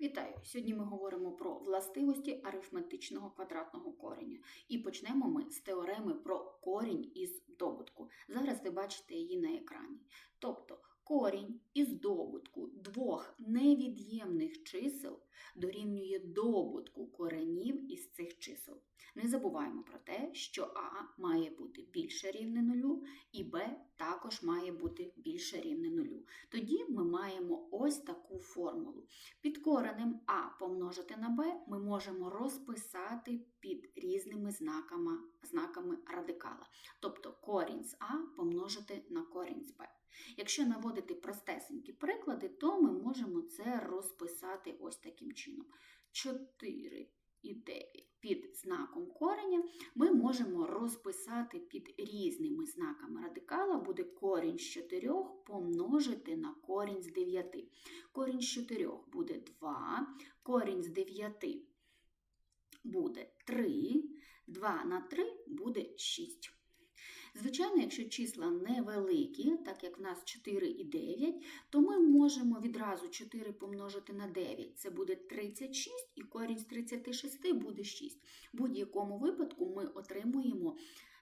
Вітаю! Сьогодні ми говоримо про властивості арифметичного квадратного кореня. І почнемо ми з теореми про корінь із добутку. Зараз ви бачите її на екрані. Тобто корінь із добутку двох невід'ємних чисел дорівнює добутку коренів із цих чисел. Не забуваємо про те, що А має бути більше рівне нулю, і Б також має бути більше рівне нулю. Тоді ми маємо ось таку формулу. Під коренем А помножити на Б ми можемо розписати під різними знаками, знаками радикала. Тобто корінь з А помножити на корінь з Б. Якщо наводити простесенькі приклади, то ми можемо це розписати ось таким чином. 4 і 9 під знаком кореня ми можемо розписати під різними знаками радикала, буде корінь з 4 помножити на корінь з 9. Корінь з 4 буде 2, корінь з 9 буде 3, 2 на 3 буде 6. Звичайно, якщо числа невеликі, так як в нас 4 і 9, то ми можемо відразу 4 помножити на 9. Це буде 36, і корінь з 36 буде 6. В будь-якому випадку ми отримуємо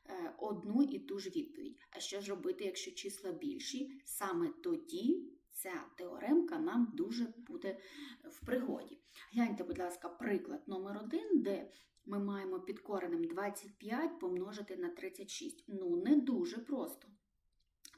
е, одну і ту ж відповідь. А що ж робити, якщо числа більші? Саме тоді ця теоремка нам дуже буде в пригоді. Гляньте, будь ласка, приклад номер 1, де ми маємо під коренем 25 помножити на 36. Ну, не дуже просто.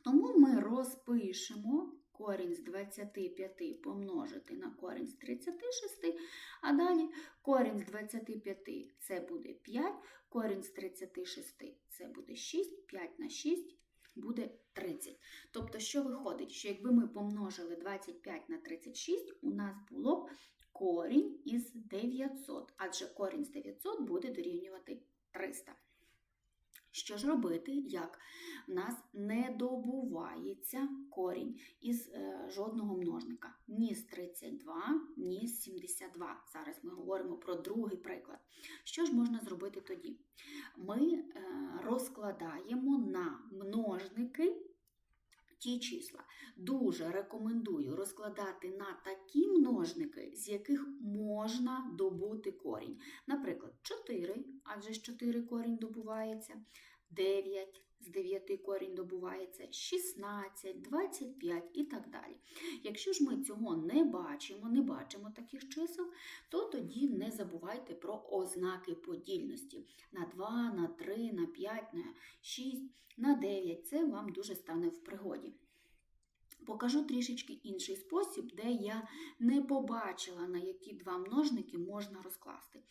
Тому ми розпишемо корінь з 25 помножити на корінь з 36, а далі корінь з 25 це буде 5, корінь з 36 це буде 6, 5 на 6 буде 30. Тобто, що виходить, що якби ми помножили 25 на 36, у нас було б корінь із 900, адже корінь з 900 буде дорівнювати 300. Що ж робити, як в нас не добувається корінь із е, жодного множника? Ні з 32, ні з 72. Зараз ми говоримо про другий приклад. Що ж можна зробити тоді? Ми е, розкладаємо на множники ті числа. Дуже рекомендую розкладати на такі множники, з яких можна добути корінь. Наприклад, 4, адже з 4 корінь добувається, 9 з 9 корінь добувається, 16, 25 і так далі. Якщо ж ми цього не бачимо, не бачимо таких чисел, то тоді не забувайте про ознаки подільності на 2, на 3, на 5, на 6, на 9. Це вам дуже стане в пригоді. Покажу трішечки інший спосіб, де я не побачила, на які два множники можна розкласти.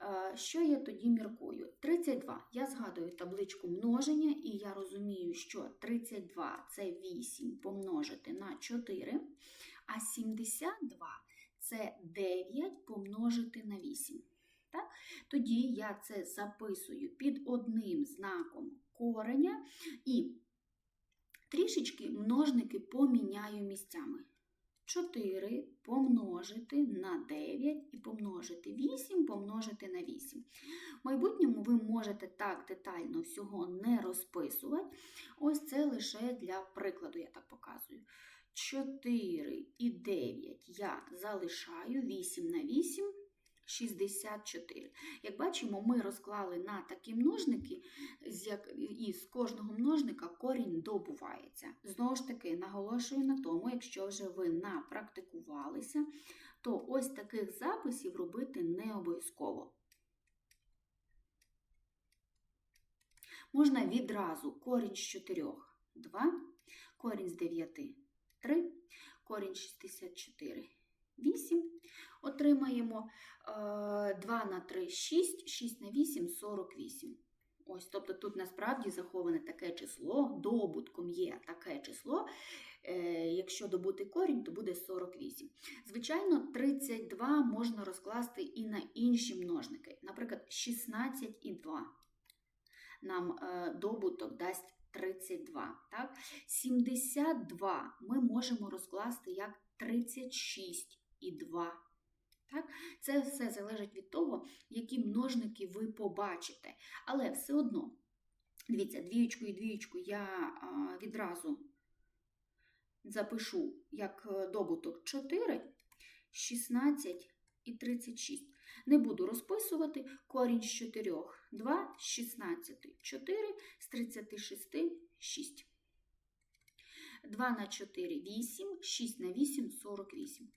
Е, Що я тоді міркую? 32. Я згадую табличку множення, і я розумію, що 32 це 8 помножити на 4, а 72 це 9 помножити на 8. Так? Тоді я це записую під одним знаком кореня і трішечки множники поміняю місцями. 4 помножити на 9 і помножити 8 помножити на 8. В майбутньому ви можете так детально всього не розписувати. Ось це лише для прикладу, я так показую. 4 і 9 я залишаю 8 на 8. 64. Як бачимо, ми розклали на такі множники, і з кожного множника корінь добувається. Знову ж таки, наголошую на тому, якщо вже ви напрактикувалися, то ось таких записів робити не обов'язково. Можна відразу корінь з 4 – 2, корінь з 9 – 3, корінь 64 – 8. Отримаємо 2 на 3 6, 6 на 8 48. Ось, тобто тут насправді заховане таке число, добутком є таке число. Е, якщо добути корінь, то буде 48. Звичайно, 32 можна розкласти і на інші множники. Наприклад, 16 і 2 нам е, добуток дасть 32. Так? 72 ми можемо розкласти як 36 і 2. Так? Це все залежить від того, які множники ви побачите. Але все одно, дивіться, двієчку і двієчку я відразу запишу як добуток 4, 16 і 36. Не буду розписувати. Корінь з 4 – 2, з 16 – 4, з 36 – 6. 2 на 4 – 8, 6 на 8 – 48.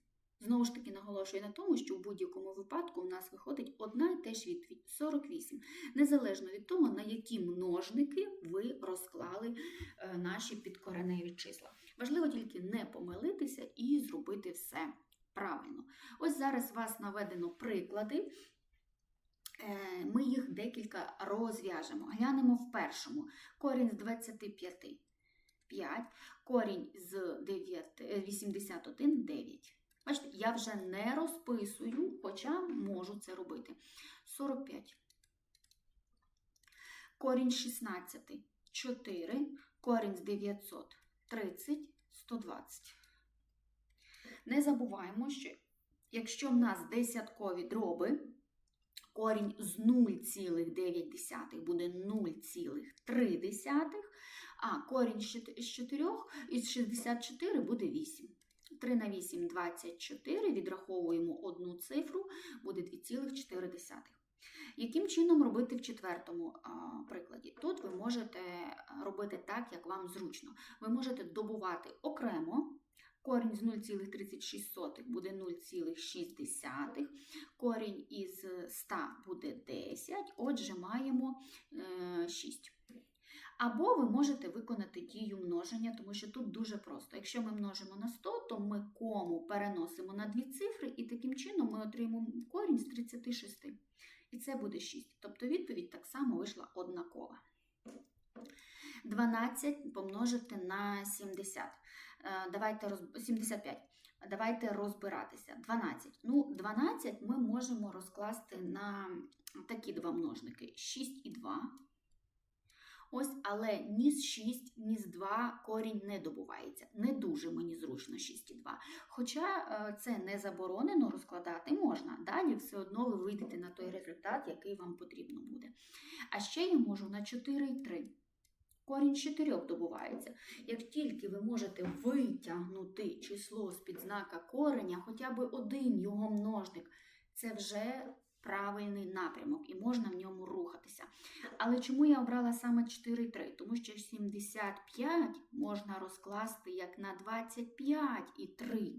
Знову ж таки наголошую на тому, що в будь-якому випадку у нас виходить одна і теж відповідь 48. Незалежно від того, на які множники ви розклали е, наші підкореневі числа. Важливо тільки не помилитися і зробити все правильно. Ось зараз у вас наведено приклади. Е, Ми їх декілька розв'яжемо. Глянемо в першому. Корінь з 25 5, корінь з 9, е, 81 9. Бачите, я вже не розписую, хоча можу це робити. 45. Корінь з 16 4, корінь з 900 30, 120. Не забуваємо, що якщо в нас десяткові дроби, корінь з 0,9 буде 0,3, а корінь з 4 із 64 буде 8. 3 на 8 – 24, відраховуємо одну цифру, буде 2,4. Яким чином робити в четвертому прикладі? Тут ви можете робити так, як вам зручно. Ви можете добувати окремо. Корінь з 0,36 буде 0,6, корінь із 100 буде 10, отже, маємо е, 6. Або ви можете виконати дію множення, тому що тут дуже просто. Якщо ми множимо на 100, то ми кому переносимо на дві цифри, і таким чином ми отримаємо корінь з 36. І це буде 6. Тобто відповідь так само вийшла однакова. 12 помножити на 70. Е, Давайте роз... 75. Давайте розбиратися. 12. Ну, 12 ми можемо розкласти на такі два множники: 6 і 2. Ось, але ні з 6, ні з 2 корінь не добувається. Не дуже мені зручно 6 і 2. Хоча е, це не заборонено розкладати можна. Далі все одно ви вийдете на той результат, який вам потрібно буде. А ще я можу на 4 і 3. Корінь з 4 добувається. Як тільки ви можете витягнути число з-під знака кореня, хоча б один його множник, це вже правильний напрямок і можна в ньому рухатися. Але чому я обрала саме 4-3? Тому що 75 можна розкласти як на 25 і 3.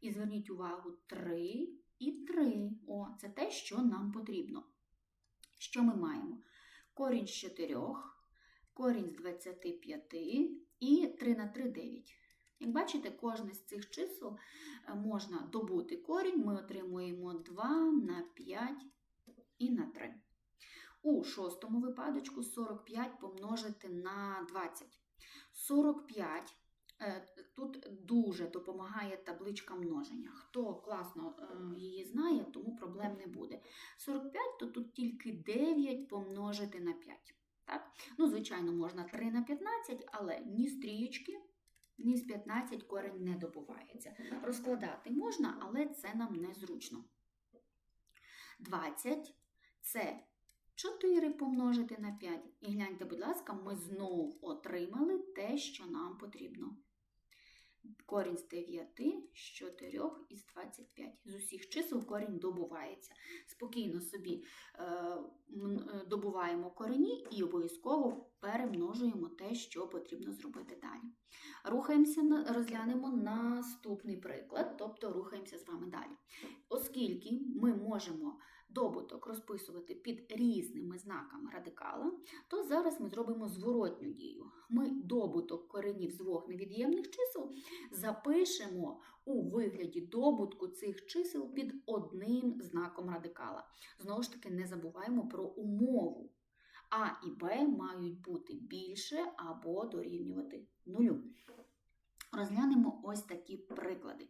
І зверніть увагу, 3 і 3. О, це те, що нам потрібно. Що ми маємо? Корінь з 4 корінь з 25 і 3 на 3 9. Як бачите, кожне з цих чисел можна добути корінь, ми отримуємо 2 на 5 і на 3. У шостому випадочку 45 помножити на 20. 45 тут дуже допомагає табличка множення. Хто класно її знає, тому проблем не буде. 45 то тут тільки 9 помножити на 5. Так? Ну, Звичайно, можна 3 на 15, але ні стрічки, ні з 15 корень не добувається. Розкладати можна, але це нам незручно. 20 це 4 помножити на 5. І гляньте, будь ласка, ми знову отримали те, що нам потрібно. Корінь з 9, з 4 і з 25. З усіх чисел корінь добувається. Спокійно собі е, добуваємо корені і обов'язково перемножуємо те, що потрібно зробити далі. Рухаємося, розглянемо наступний приклад, тобто рухаємося з вами далі. Оскільки ми можемо добуток розписувати під різними знаками радикала, то зараз ми зробимо зворотню дію. Ми добуток коренів з двох невід'ємних чисел запишемо у вигляді добутку цих чисел під одним знаком радикала. Знову ж таки, не забуваємо про умову. А і Б мають бути більше або дорівнювати нулю. Розглянемо ось такі приклади.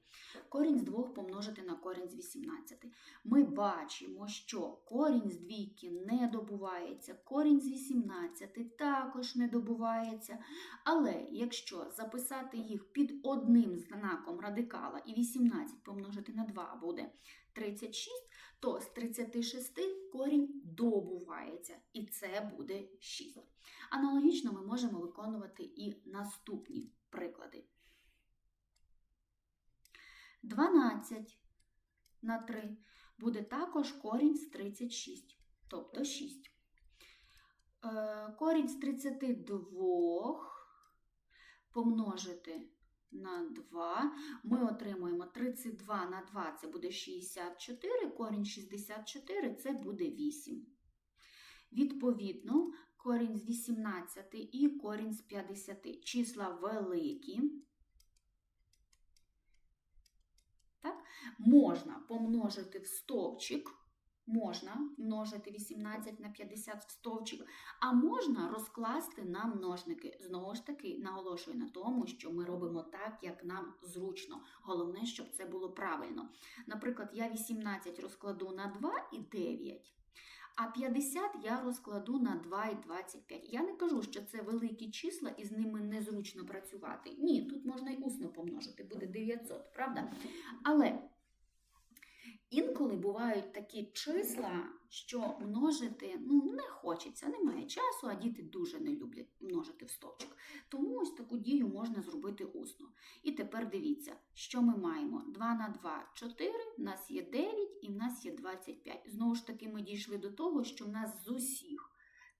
Корінь з 2 помножити на корінь з 18. Ми бачимо, що корінь з двійки не добувається, корінь з 18 також не добувається. Але якщо записати їх під одним знаком радикала і 18 помножити на 2 буде 36, то з 36 корінь добувається, і це буде 6. Аналогічно ми можемо виконувати і наступні приклади. 12 на 3 буде також корінь з 36, тобто 6. Е, Корінь з 32 помножити на 2. Ми отримуємо 32 на 2 це буде 64, корінь 64 це буде 8. Відповідно, корінь з 18 і корінь з 50. Числа великі. Так? Можна помножити в стовпчик. Можна множити 18 на 50 в стовпчик, а можна розкласти на множники. Знову ж таки, наголошую на тому, що ми робимо так, як нам зручно. Головне, щоб це було правильно. Наприклад, я 18 розкладу на 2 і 9. А 50 я розкладу на 2 і 25. Я не кажу, що це великі числа і з ними незручно працювати. Ні, тут можна й усно помножити, буде 900, правда? Але інколи бувають такі числа, що множити ну, не хочеться, немає часу, а діти дуже не люблять множити в стовпчик. Тому ось таку дію можна зробити усно. І тепер дивіться, що ми маємо: 2 на 2 4, в нас є 9 і в нас є 25. Знову ж таки, ми дійшли до того, що в нас з усіх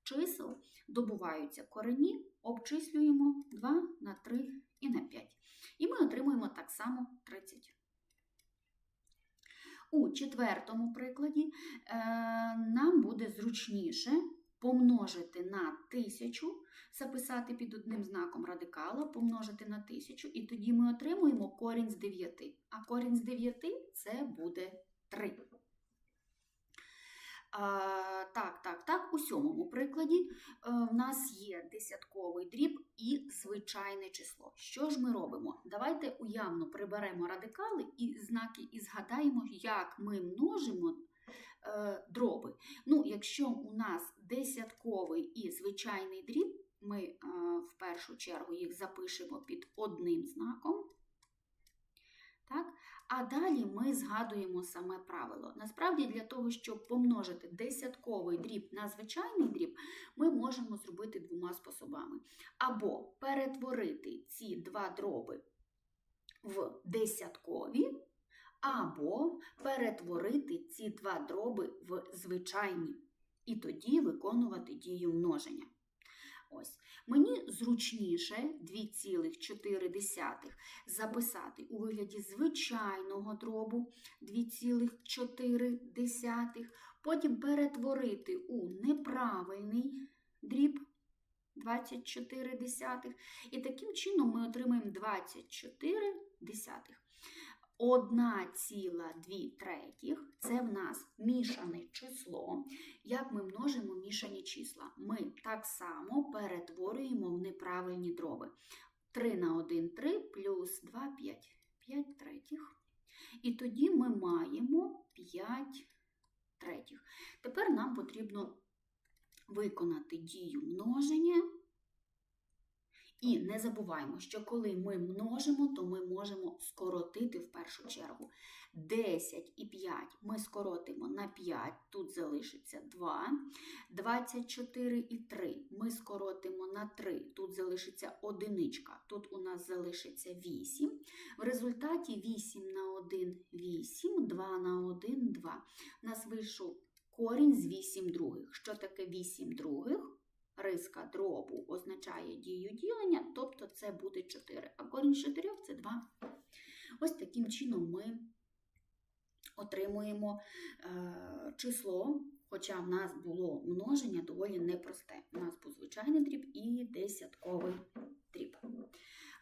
чисел добуваються корені, обчислюємо 2 на 3 і на 5. І ми отримуємо так само 30. У четвертому прикладі е, нам буде зручніше помножити на тисячу, записати під одним знаком радикала, помножити на тисячу, і тоді ми отримуємо корінь з 9. А корінь з 9 це буде 3. Так, так, так. У сьомому прикладі е, в нас є десятковий дріб і звичайне число. Що ж ми робимо? Давайте уявно приберемо радикали і знаки і згадаємо, як ми множимо е, дроби. Ну, якщо у нас десятковий і звичайний дріб, ми е, в першу чергу їх запишемо під одним знаком. Так? А далі ми згадуємо саме правило. Насправді, для того, щоб помножити десятковий дріб на звичайний дріб, ми можемо зробити двома способами. Або перетворити ці два дроби в десяткові, або перетворити ці два дроби в звичайні. І тоді виконувати дію множення. Ось. Мені зручніше 2,4 записати у вигляді звичайного дробу 2,4, потім перетворити у неправильний дріб 24. І таким чином ми отримаємо 24. Одна ціла дві третіх це в нас мішане число. Як ми множимо мішані числа? Ми так само перетворюємо в неправильні дроби. 3 на 1 3 плюс 2 5. 5 третіх. І тоді ми маємо 5 третіх. Тепер нам потрібно виконати дію множення. І не забуваємо, що коли ми множимо, то ми можемо скоротити в першу чергу. 10 і 5 ми скоротимо на 5, тут залишиться 2. 24 і 3 ми скоротимо на 3, тут залишиться одиничка, тут у нас залишиться 8. В результаті 8 на 1 8, 2 на 1 2. У нас вийшов корінь з 8 других. Що таке 8 других? Риска дробу означає дію ділення, тобто це буде 4. А корінь з 4 це 2. Ось таким чином ми отримуємо е, число, хоча в нас було множення доволі непросте. У нас був звичайний дріб і десятковий дріб.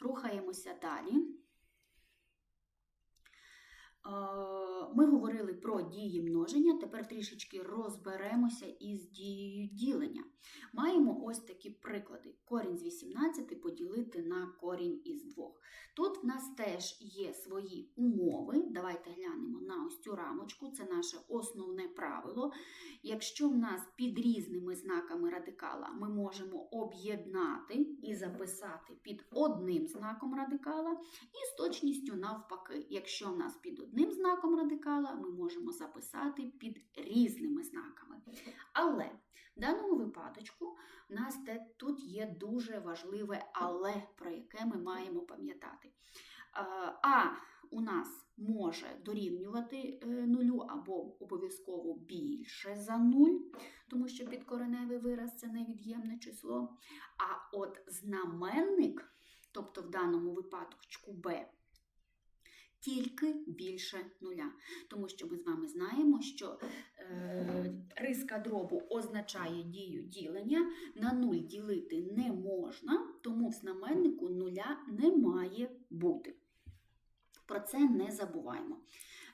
Рухаємося далі. Ми говорили про дії множення, тепер трішечки розберемося із дією ділення. Маємо ось такі приклади. Корінь з 18 поділити на корінь із 2. Тут в нас теж є свої умови. Давайте глянемо на ось цю рамочку, це наше основне правило. Якщо в нас під різними знаками радикала ми можемо об'єднати і записати під одним знаком радикала, і з точністю навпаки, якщо в нас під одним знаком радикала, ми можемо записати під різними знаками. Але в даному випадочку в нас тут є дуже важливе але, про яке ми маємо пам'ятати. А у нас може дорівнювати е, нулю або обов'язково більше за нуль, тому що підкореневий вираз це невід'ємне число. А от знаменник, тобто в даному випадку b, тільки більше нуля. Тому що ми з вами знаємо, що е, риска дробу означає дію ділення, на нуль ділити не можна, тому в знаменнику нуля не має бути. Про це не забуваємо.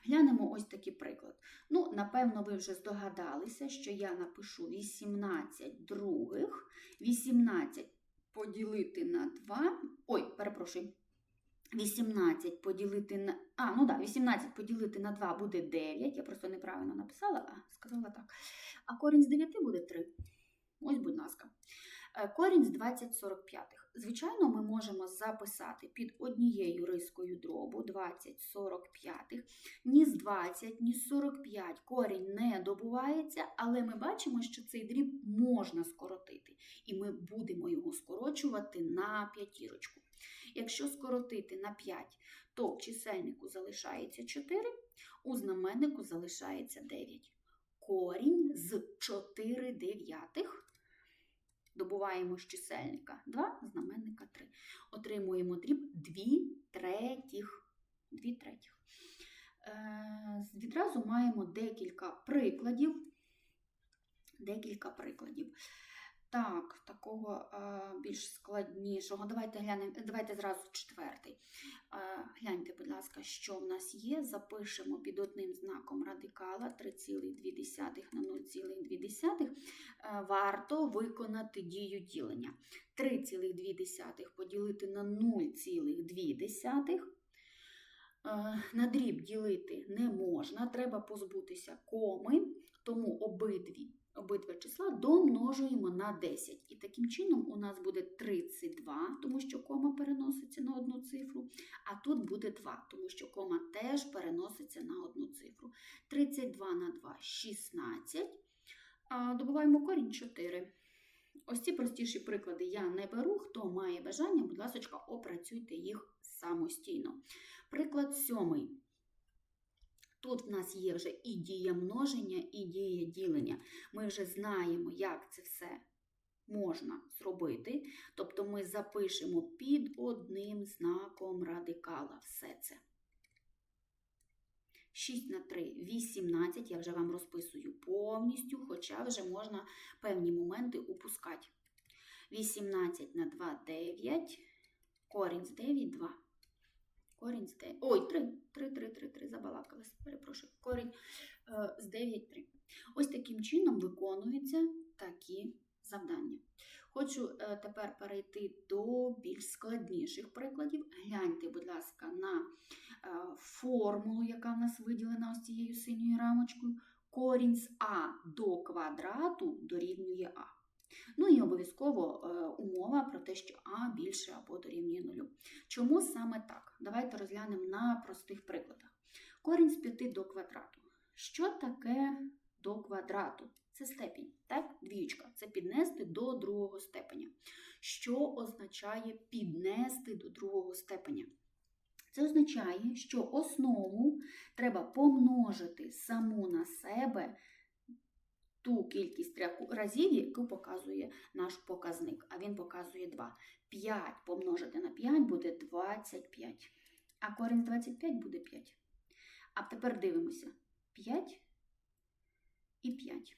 Глянемо ось такий приклад. Ну, напевно, ви вже здогадалися, що я напишу 18 других, 18 поділити на 2. Ой, перепрошую. 18 поділити на. А, ну да, 18 поділити на 2 буде 9. Я просто неправильно написала, а сказала так. А корінь з 9 буде 3. Ось, будь ласка. Е, Корінь з 20 45. Звичайно, ми можемо записати під однією рискою дробу 20 45. Ні з 20, ні з 45 корінь не добувається, але ми бачимо, що цей дріб можна скоротити. І ми будемо його скорочувати на п'ятірочку. Якщо скоротити на 5, то в чисельнику залишається 4, у знаменнику залишається 9. Корінь з 4 дев'ятих добуваємо з чисельника 2, знаменника 3. Отримуємо дріб 2 третіх. 2 третіх. Е, відразу маємо декілька прикладів. Декілька прикладів. Так, такого е, більш складнішого. Давайте глянемо, давайте зразу четвертий. Е, гляньте, будь ласка, що в нас є. Запишемо під одним знаком радикала 3,2 на 0,2. Е, варто виконати дію ділення. 3,2 поділити на 0,2. Е, на дріб ділити не можна, треба позбутися коми, тому обидві обидва числа домножуємо на 10. І таким чином у нас буде 32, тому що кома переноситься на одну цифру, а тут буде 2, тому що кома теж переноситься на одну цифру. 32 на 2 16. Добуваємо корінь 4. Ось ці простіші приклади я не беру. Хто має бажання, будь ласка, опрацюйте їх самостійно. Приклад сьомий. Тут в нас є вже і дія множення, і дія ділення. Ми вже знаємо, як це все можна зробити. Тобто ми запишемо під одним знаком радикала все це. 6 на 3 18, я вже вам розписую повністю, хоча вже можна певні моменти упускати. 18 на 2 9, корінь з 9 2. Корінь з 9. Ой, 3, 3, 3, 3, 3, забалакалась, перепрошую. Корінь е, з 9, 3. Ось таким чином виконуються такі завдання. Хочу е, тепер перейти до більш складніших прикладів. Гляньте, будь ласка, на е, формулу, яка в нас виділена ось цією синьою рамочкою. Корінь з А до квадрату дорівнює А. Ну і обов'язково е, умова про те, що А більше або дорівнює нулю. Чому саме так? Давайте розглянемо на простих прикладах. Корінь з 5 до квадрату. Що таке до квадрату? Це степінь, так? Двічка. Це піднести до другого степеня. Що означає піднести до другого степеня? Це означає, що основу треба помножити саму на себе ту кількість разів, яку показує наш показник, а він показує 2. 5 помножити на 5 буде 25. А корінь з 25 буде 5. А тепер дивимося: 5 і 5.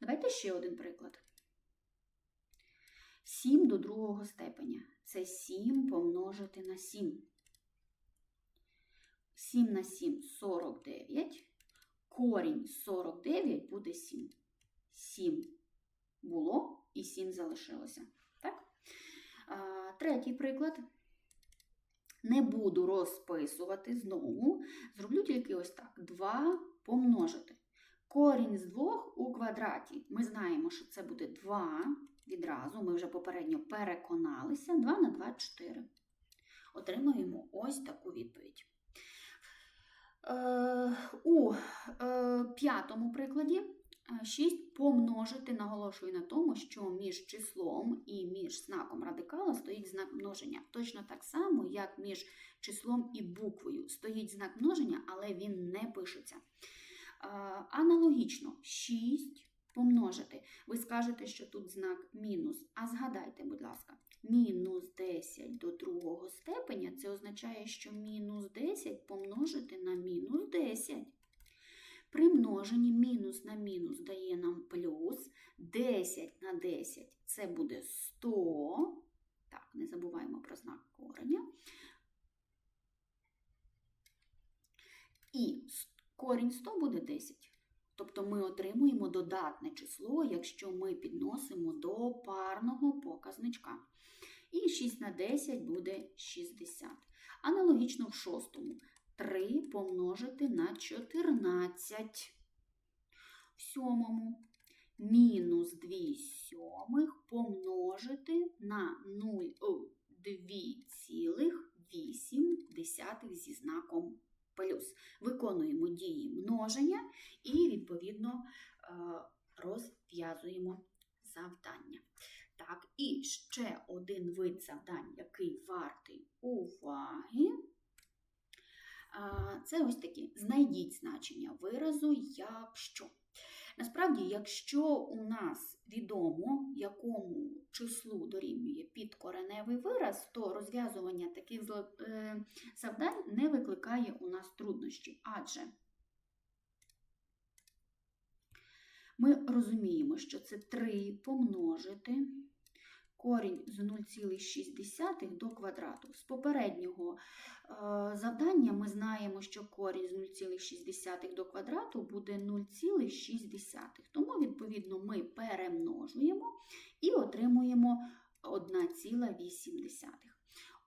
Давайте ще один приклад. 7 до другого степеня. Це 7 помножити на 7. 7 на 7 49. Корінь 49 буде 7. 7 було і 7 залишилося. Так? А, Третій приклад. Не буду розписувати знову. Зроблю тільки ось так: 2 помножити. Корінь з 2 у квадраті. Ми знаємо, що це буде 2 відразу. Ми вже попередньо переконалися. 2 на 2 4. Отримуємо ось таку відповідь. Е, у е, п'ятому прикладі 6 помножити, наголошую на тому, що між числом і між знаком радикала стоїть знак множення. Точно так само, як між числом і буквою стоїть знак множення, але він не пишеться. Е, Аналогічно 6 помножити. Ви скажете, що тут знак мінус. А згадайте, будь ласка, мінус 10 до другого степеня це означає, що мінус 10 помножити на мінус 10. При множенні мінус на мінус дає нам плюс 10 на 10 це буде 100. Так, не забуваємо про знак кореня. І корінь 100 буде 10. Тобто ми отримуємо додатне число, якщо ми підносимо до парного показничка. І 6 на 10 буде 60. Аналогічно в шостому 3 помножити на 14. В сьомому мінус 2 сьомих помножити на 0, о, 2,8 зі знаком плюс. Виконуємо дії множення і, відповідно, е, розв'язуємо завдання. Так, і ще один вид завдань, який вартий уваги. Це ось такі. Знайдіть значення виразу якщо. Насправді, якщо у нас відомо, якому числу дорівнює підкореневий вираз, то розв'язування таких е, завдань не викликає у нас труднощів. Адже ми розуміємо, що це 3 помножити корінь з 0,6 до квадрату. З попереднього е, завдання ми знаємо, що корінь з 0,6 до квадрату буде 0,6. Тому, відповідно, ми перемножуємо і отримуємо 1,8.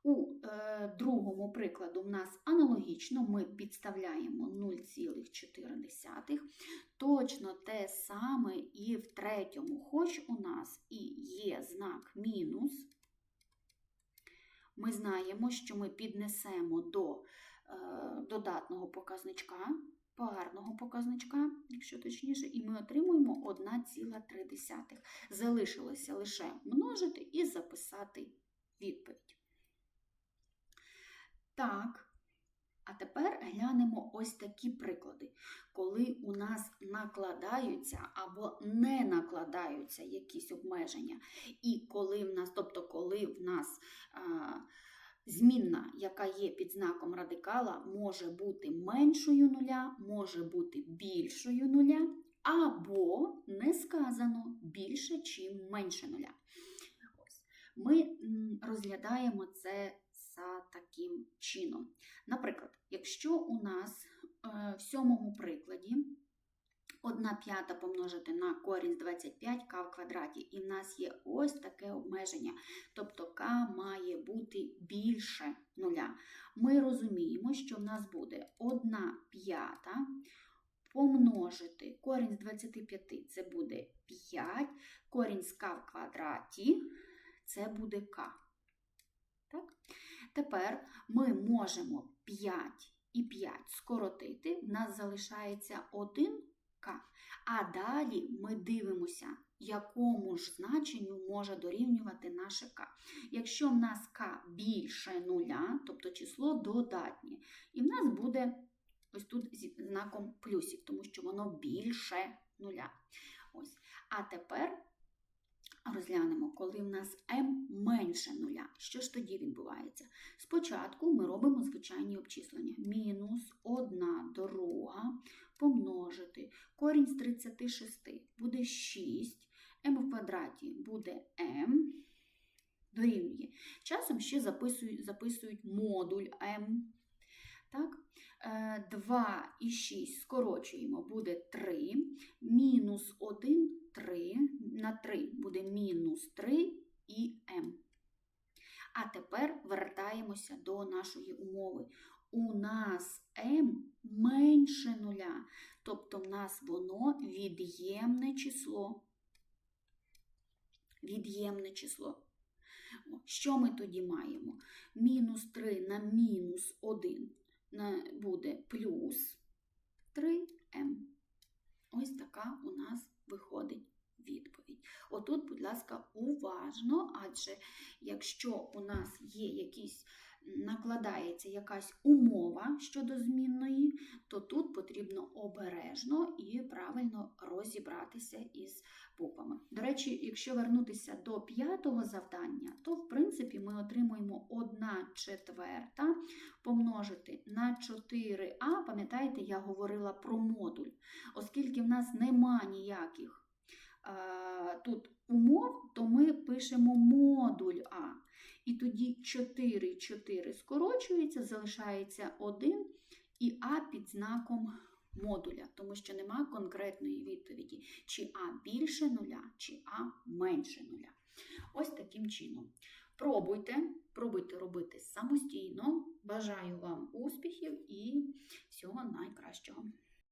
У е, другому прикладу в нас аналогічно ми підставляємо 0,4. Точно те саме і в третьому, хоч у нас і є знак мінус, ми знаємо, що ми піднесемо до е, додатного показничка, парного показничка, якщо точніше, і ми отримуємо 1,3. Залишилося лише множити і записати відповідь. Так. А тепер глянемо ось такі приклади, коли у нас накладаються або не накладаються якісь обмеження. І коли в нас, тобто, коли в нас а, змінна, яка є під знаком радикала, може бути меншою нуля, може бути більшою нуля, або не сказано більше чи менше нуля. Ось. Ми розглядаємо це за таким чином. Наприклад, якщо у нас е, в сьомому прикладі 1 п'ята помножити на корінь з 25 к в квадраті, і в нас є ось таке обмеження, тобто к має бути більше нуля. Ми розуміємо, що в нас буде 1 п'ята помножити корінь з 25 це буде 5, корінь з к в квадраті це буде к. Так? Тепер ми можемо 5 і 5 скоротити, в нас залишається 1к. А далі ми дивимося, якому ж значенню може дорівнювати наше k. Якщо в нас k більше нуля, тобто число додатнє, і в нас буде ось тут зі знаком плюсів, тому що воно більше нуля. Ось. А тепер розглянемо, коли в нас m менше нуля. Що ж тоді відбувається? Спочатку ми робимо звичайні обчислення. Мінус 1 друга помножити. Корінь з 36 буде 6, m в квадраті буде m, дорівнює. Часом ще записують, записують модуль m. Так? 2 і 6 скорочуємо, буде 3, мінус 1 3, на 3 буде мінус 3 і m. А тепер вертаємося до нашої умови. У нас m менше нуля, тобто в нас воно від'ємне число. Від'ємне число. Що ми тоді маємо? Мінус 3 на мінус 1 буде плюс 3m. Ось така у нас виходить відповідь. Отут, будь ласка, уважно, адже якщо у нас є якісь накладається якась умова щодо змінної, то тут потрібно обережно і правильно розібратися із буквами. До речі, якщо вернутися до п'ятого завдання, то в принципі ми отримуємо 1 четверта помножити на 4а. Пам'ятаєте, я говорила про модуль, оскільки в нас нема ніяких е, тут умов, то ми пишемо модуль А. І тоді 4, 4 скорочується, залишається 1 і А під знаком модуля, тому що нема конкретної відповіді, чи А більше нуля, чи А менше нуля. Ось таким чином. Пробуйте, пробуйте робити самостійно. Бажаю вам успіхів і всього найкращого.